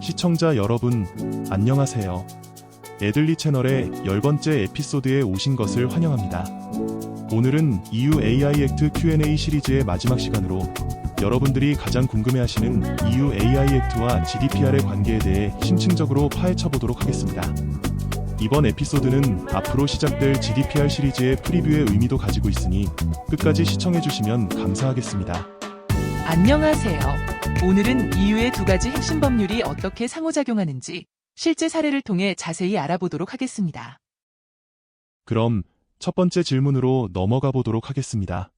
시청자 여러분, 안녕하세요. 애들리 채널의 열 번째 에피소드에 오신 것을 환영합니다. 오늘은 EU AI 액트 Q&A 시리즈의 마지막 시간으로 여러분들이 가장 궁금해하시는 EU AI 액트와 GDPR의 관계에 대해 심층적으로 파헤쳐 보도록 하겠습니다. 이번 에피소드는 앞으로 시작될 GDPR 시리즈의 프리뷰의 의미도 가지고 있으니 끝까지 시청해 주시면 감사하겠습니다. 안녕하세요. 오늘은 EU의 두 가지 핵심 법률이 어떻게 상호작용하는지 실제 사례를 통해 자세히 알아보도록 하겠습니다. 그럼 첫 번째 질문으로 넘어가 보도록 하겠습니다.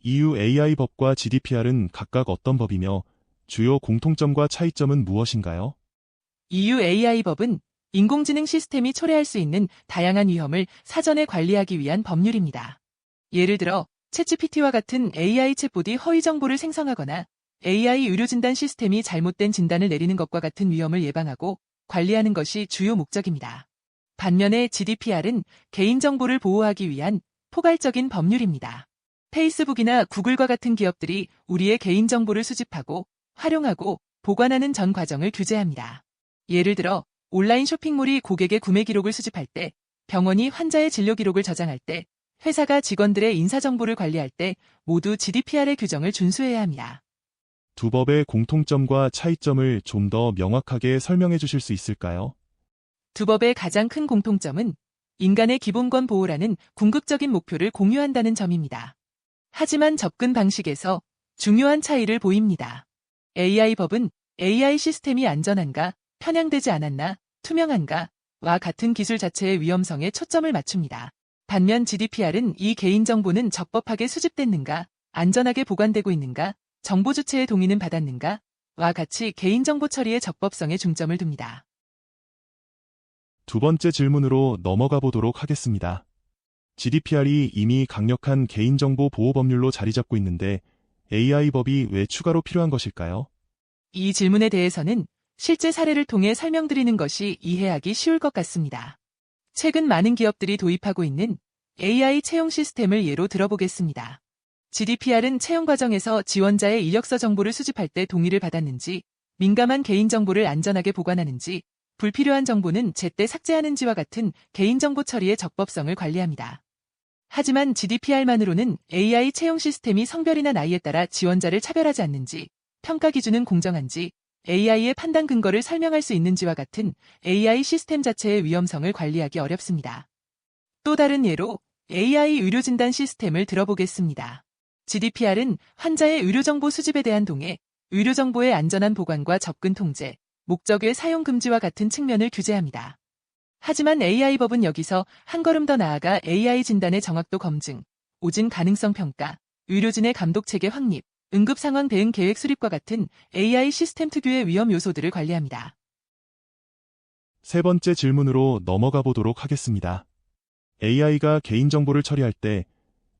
EU AI 법과 GDPR은 각각 어떤 법이며 주요 공통점과 차이점은 무엇인가요? EU AI 법은 인공지능 시스템이 초래할 수 있는 다양한 위험을 사전에 관리하기 위한 법률입니다. 예를 들어 챗GPT와 같은 AI 챗봇이 허위 정보를 생성하거나 AI 의료 진단 시스템이 잘못된 진단을 내리는 것과 같은 위험을 예방하고 관리하는 것이 주요 목적입니다. 반면에 GDPR은 개인정보를 보호하기 위한 포괄적인 법률입니다. 페이스북이나 구글과 같은 기업들이 우리의 개인정보를 수집하고 활용하고 보관하는 전 과정을 규제합니다. 예를 들어 온라인 쇼핑몰이 고객의 구매 기록을 수집할 때, 병원이 환자의 진료 기록을 저장할 때, 회사가 직원들의 인사정보를 관리할 때 모두 GDPR의 규정을 준수해야 합니다. 두 법의 공통점과 차이점을 좀 더 명확하게 설명해 주실 수 있을까요? 두 법의 가장 큰 공통점은 인간의 기본권 보호라는 궁극적인 목표를 공유한다는 점입니다. 하지만 접근 방식에서 중요한 차이를 보입니다. AI 법은 AI 시스템이 안전한가, 편향되지 않았나, 투명한가, 와 같은 기술 자체의 위험성에 초점을 맞춥니다. 반면 GDPR은 이 개인정보는 적법하게 수집됐는가, 안전하게 보관되고 있는가, 정보 주체의 동의는 받았는가, 와 같이 개인정보 처리의 적법성에 중점을 둡니다. 두 번째 질문으로 넘어가 보도록 하겠습니다. GDPR이 이미 강력한 개인정보 보호 법률로 자리 잡고 있는데 AI 법이 왜 추가로 필요한 것일까요? 이 질문에 대해서는 실제 사례를 통해 설명드리는 것이 이해하기 쉬울 것 같습니다. 최근 많은 기업들이 도입하고 있는 AI 채용 시스템을 예로 들어보겠습니다. GDPR은 채용 과정에서 지원자의 이력서 정보를 수집할 때 동의를 받았는지, 민감한 개인정보를 안전하게 보관하는지, 불필요한 정보는 제때 삭제하는지와 같은 개인정보 처리의 적법성을 관리합니다. 하지만 GDPR만으로는 AI 채용 시스템이 성별이나 나이에 따라 지원자를 차별하지 않는지, 평가 기준은 공정한지, AI의 판단 근거를 설명할 수 있는지와 같은 AI 시스템 자체의 위험성을 관리하기 어렵습니다. 또 다른 예로 AI 의료 진단 시스템을 들어보겠습니다. GDPR은 환자의 의료정보 수집에 대한 동의, 의료정보의 안전한 보관과 접근 통제, 목적의 사용 금지와 같은 측면을 규제합니다. 하지만 AI법은 여기서 한 걸음 더 나아가 AI 진단의 정확도 검증, 오진 가능성 평가, 의료진의 감독 체계 확립, 응급 상황 대응 계획 수립과 같은 AI 시스템 특유의 위험 요소들을 관리합니다. 세 번째 질문으로 넘어가 보도록 하겠습니다. AI가 개인정보를 처리할 때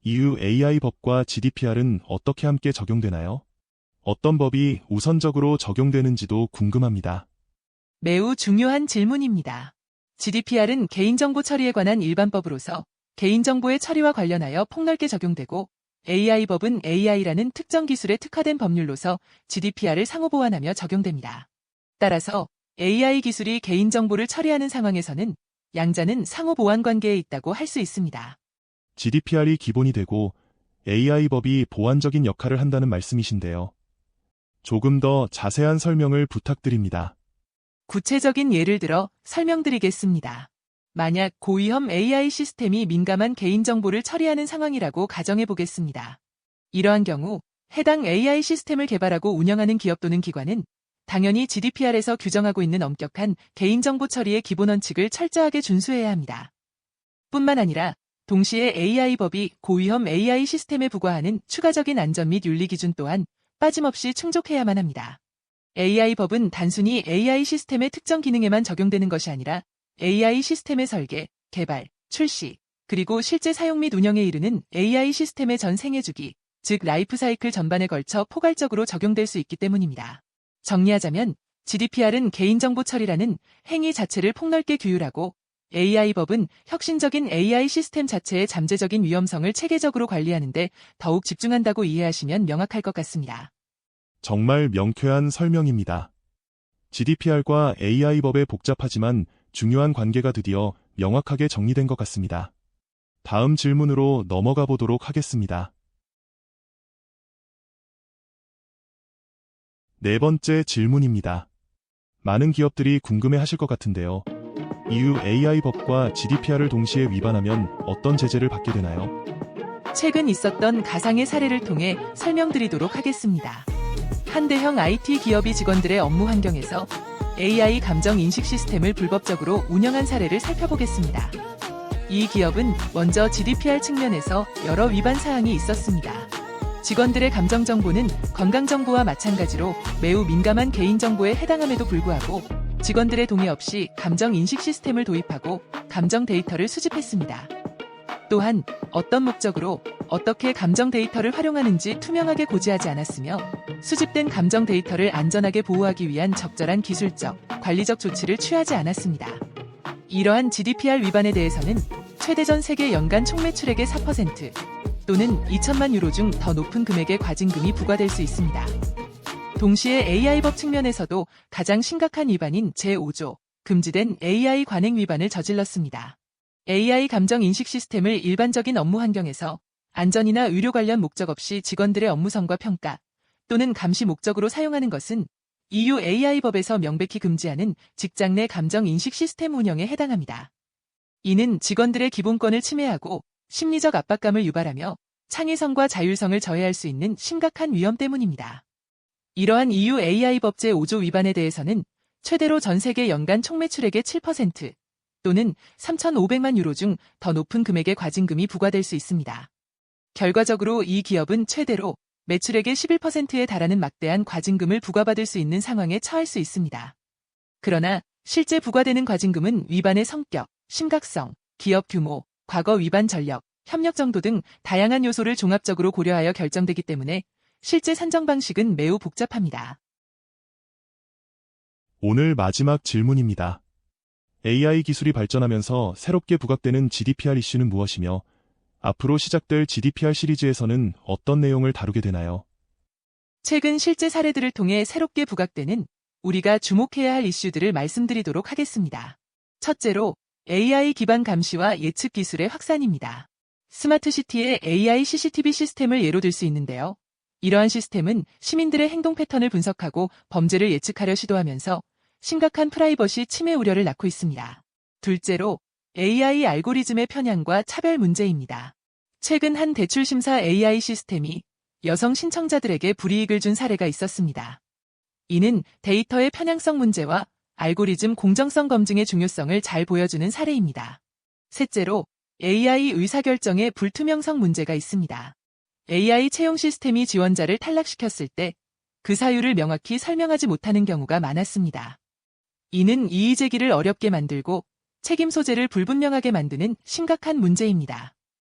EU AI 법과 GDPR은 어떻게 함께 적용되나요? 어떤 법이 우선적으로 적용되는지도 궁금합니다. 매우 중요한 질문입니다. GDPR은 개인정보 처리에 관한 일반법으로서 개인정보의 처리와 관련하여 폭넓게 적용되고 AI법은 AI라는 특정 기술에 특화된 법률로서 GDPR을 상호 보완하며 적용됩니다. 따라서 AI 기술이 개인정보를 처리하는 상황에서는 양자는 상호 보완 관계에 있다고 할 수 있습니다. GDPR이 기본이 되고 AI법이 보완적인 역할을 한다는 말씀이신데요. 조금 더 자세한 설명을 부탁드립니다. 구체적인 예를 들어 설명드리겠습니다. 만약 고위험 AI 시스템이 민감한 개인정보를 처리하는 상황이라고 가정해 보겠습니다. 이러한 경우 해당 AI 시스템을 개발하고 운영하는 기업 또는 기관은 당연히 GDPR에서 규정하고 있는 엄격한 개인정보 처리의 기본 원칙을 철저하게 준수해야 합니다. 뿐만 아니라 동시에 AI법이 고위험 AI 시스템에 부과하는 추가적인 안전 및 윤리 기준 또한 빠짐없이 충족해야만 합니다. AI법은 단순히 AI 시스템의 특정 기능에만 적용되는 것이 아니라 AI 시스템의 설계, 개발, 출시, 그리고 실제 사용 및 운영에 이르는 AI 시스템의 전 생애 주기, 즉 라이프 사이클 전반에 걸쳐 포괄적으로 적용될 수 있기 때문입니다. 정리하자면 GDPR은 개인정보 처리라는 행위 자체를 폭넓게 규율하고 AI법은 혁신적인 AI 시스템 자체의 잠재적인 위험성을 체계적으로 관리하는데 더욱 집중한다고 이해하시면 명확할 것 같습니다. 정말 명쾌한 설명입니다. GDPR과 AI법의 복잡하지만 중요한 관계가 드디어 명확하게 정리된 것 같습니다. 다음 질문으로 넘어가 보도록 하겠습니다. 네 번째 질문입니다. 많은 기업들이 궁금해 하실 것 같은데요. EU AI법과 GDPR을 동시에 위반하면 어떤 제재를 받게 되나요? 최근 있었던 가상의 사례를 통해 설명드리도록 하겠습니다. 한 대형 IT 기업이 직원들의 업무 환경에서 AI 감정 인식 시스템을 불법적으로 운영한 사례를 살펴보겠습니다. 이 기업은 먼저 GDPR 측면에서 여러 위반 사항이 있었습니다. 직원들의 감정 정보는 건강 정보와 마찬가지로 매우 민감한 개인 정보에 해당함에도 불구하고 직원들의 동의 없이 감정 인식 시스템을 도입하고 감정 데이터를 수집했습니다. 또한 어떤 목적으로 어떻게 감정 데이터를 활용하는지 투명하게 고지하지 않았으며 수집된 감정 데이터를 안전하게 보호하기 위한 적절한 기술적, 관리적 조치를 취하지 않았습니다. 이러한 GDPR 위반에 대해서는 최대 전 세계 연간 총매출액의 4% 또는 2천만 유로 중 더 높은 금액의 과징금이 부과될 수 있습니다. 동시에 AI법 측면에서도 가장 심각한 위반인 제5조 금지된 AI 관행 위반을 저질렀습니다. AI 감정 인식 시스템을 일반적인 업무 환경에서 안전이나 의료 관련 목적 없이 직원들의 업무성과 평가 또는 감시 목적으로 사용하는 것은 EU AI법에서 명백히 금지하는 직장 내 감정 인식 시스템 운영에 해당합니다. 이는 직원들의 기본권을 침해하고 심리적 압박감을 유발하며 창의성과 자율성을 저해할 수 있는 심각한 위험 때문입니다. 이러한 EU AI법 제 5조 위반에 대해서는 최대로 전 세계 연간 총매출액의 7% 또는 3,500만 유로 중 더 높은 금액의 과징금이 부과될 수 있습니다. 결과적으로 이 기업은 최대로 매출액의 11%에 달하는 막대한 과징금을 부과받을 수 있는 상황에 처할 수 있습니다. 그러나 실제 부과되는 과징금은 위반의 성격, 심각성, 기업 규모, 과거 위반 전력, 협력 정도 등 다양한 요소를 종합적으로 고려하여 결정되기 때문에 실제 산정 방식은 매우 복잡합니다. 오늘 마지막 질문입니다. AI 기술이 발전하면서 새롭게 부각되는 GDPR 이슈는 무엇이며 앞으로 시작될 GDPR 시리즈에서는 어떤 내용을 다루게 되나요? 최근 실제 사례들을 통해 새롭게 부각되는 우리가 주목해야 할 이슈들을 말씀드리도록 하겠습니다. 첫째로 AI 기반 감시와 예측 기술의 확산입니다. 스마트시티의 AI CCTV 시스템을 예로 들 수 있는데요. 이러한 시스템은 시민들의 행동 패턴을 분석하고 범죄를 예측하려 시도하면서 심각한 프라이버시 침해 우려를 낳고 있습니다. 둘째로 AI 알고리즘의 편향과 차별 문제입니다. 최근 한 대출 심사 AI 시스템이 여성 신청자들에게 불이익을 준 사례가 있었습니다. 이는 데이터의 편향성 문제와 알고리즘 공정성 검증의 중요성을 잘 보여주는 사례입니다. 셋째로 AI 의사결정의 불투명성 문제가 있습니다. AI 채용 시스템이 지원자를 탈락시켰을 때 그 사유를 명확히 설명하지 못하는 경우가 많았습니다. 이는 이의 제기를 어렵게 만들고 책임 소재를 불분명하게 만드는 심각한 문제입니다.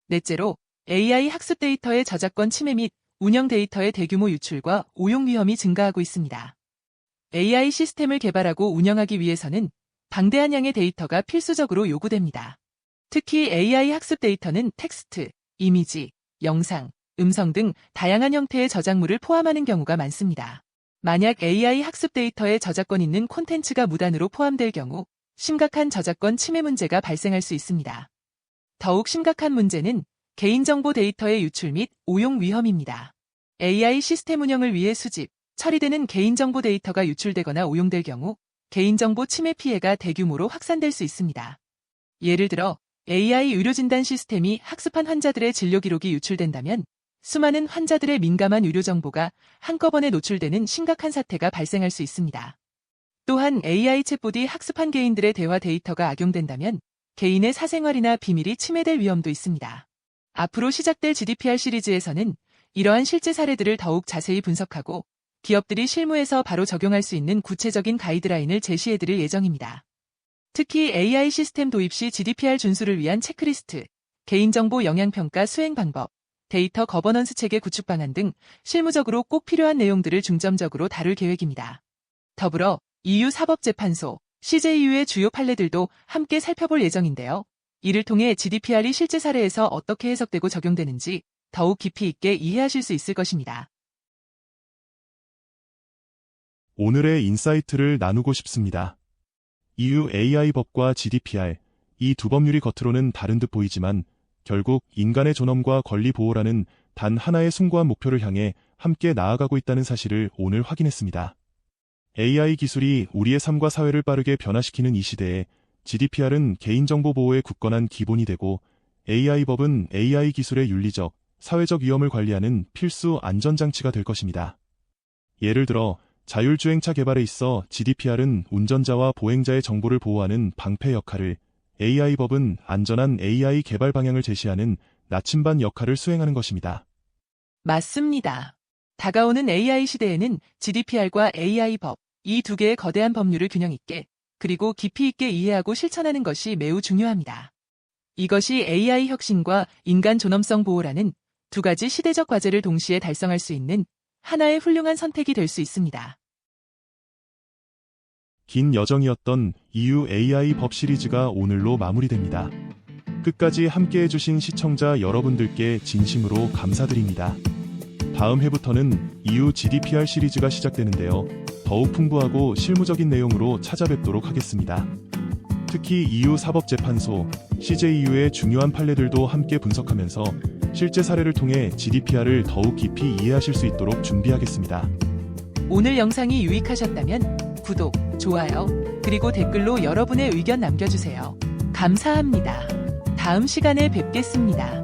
넷째로 AI 학습 데이터의 저작권 침해 및 운영 데이터의 대규모 유출과 오용 위험이 증가하고 있습니다. AI 시스템을 개발하고 운영하기 위해서는 방대한 양의 데이터가 필수적으로 요구됩니다. 특히 AI 학습 데이터는 텍스트, 이미지, 영상, 음성 등 다양한 형태의 저작물을 포함하는 경우가 많습니다. 만약 AI 학습 데이터에 저작권 있는 콘텐츠가 무단으로 포함될 경우 심각한 저작권 침해 문제가 발생할 수 있습니다. 더욱 심각한 문제는 개인정보 데이터의 유출 및 오용 위험입니다. AI 시스템 운영을 위해 수집, 처리되는 개인정보 데이터가 유출되거나 오용될 경우 개인정보 침해 피해가 대규모로 확산될 수 있습니다. 예를 들어 AI 의료진단 시스템이 학습한 환자들의 진료 기록이 유출된다면 수많은 환자들의 민감한 의료 정보가 한꺼번에 노출되는 심각한 사태가 발생할 수 있습니다. 또한 AI 챗봇이 학습한 개인들의 대화 데이터가 악용된다면 개인의 사생활이나 비밀이 침해될 위험도 있습니다. 앞으로 시작될 GDPR 시리즈에서는 이러한 실제 사례들을 더욱 자세히 분석하고 기업들이 실무에서 바로 적용할 수 있는 구체적인 가이드라인을 제시해드릴 예정입니다. 특히 AI 시스템 도입 시 GDPR 준수를 위한 체크리스트, 개인정보 영향평가 수행 방법, 데이터 거버넌스 체계 구축 방안 등 실무적으로 꼭 필요한 내용들을 중점적으로 다룰 계획입니다. 더불어 EU 사법재판소, CJU의 주요 판례들도 함께 살펴볼 예정인데요. 이를 통해 GDPR이 실제 사례에서 어떻게 해석되고 적용되는지 더욱 깊이 있게 이해하실 수 있을 것입니다. 오늘의 인사이트를 나누고 싶습니다. EU AI 법과 GDPR, 이 두 법률이 겉으로는 다른 듯 보이지만 결국 인간의 존엄과 권리 보호라는 단 하나의 숭고한 목표를 향해 함께 나아가고 있다는 사실을 오늘 확인했습니다. AI 기술이 우리의 삶과 사회를 빠르게 변화시키는 이 시대에 GDPR은 개인정보 보호의 굳건한 기본이 되고 AI 법은 AI 기술의 윤리적, 사회적 위험을 관리하는 필수 안전장치가 될 것입니다. 예를 들어 자율주행차 개발에 있어 GDPR은 운전자와 보행자의 정보를 보호하는 방패 역할을, AI 법은 안전한 AI 개발 방향을 제시하는 나침반 역할을 수행하는 것입니다. 맞습니다. 다가오는 AI 시대에는 GDPR과 AI 법, 이 두 개의 거대한 법률을 균형 있게, 그리고 깊이 있게 이해하고 실천하는 것이 매우 중요합니다. 이것이 AI 혁신과 인간 존엄성 보호라는 두 가지 시대적 과제를 동시에 달성할 수 있는 하나의 훌륭한 선택이 될 수 있습니다. 긴 여정이었던 EU AI 법 시리즈가 오늘로 마무리됩니다. 끝까지 함께 해주신 시청자 여러분들께 진심으로 감사드립니다. 다음 해부터는 EU GDPR 시리즈가 시작되는데요. 더욱 풍부하고 실무적인 내용으로 찾아뵙도록 하겠습니다. 특히 EU 사법재판소, CJEU의 중요한 판례들도 함께 분석하면서 실제 사례를 통해 GDPR을 더욱 깊이 이해하실 수 있도록 준비하겠습니다. 오늘 영상이 유익하셨다면 구독, 좋아요, 그리고 댓글로 여러분의 의견 남겨주세요. 감사합니다. 다음 시간에 뵙겠습니다.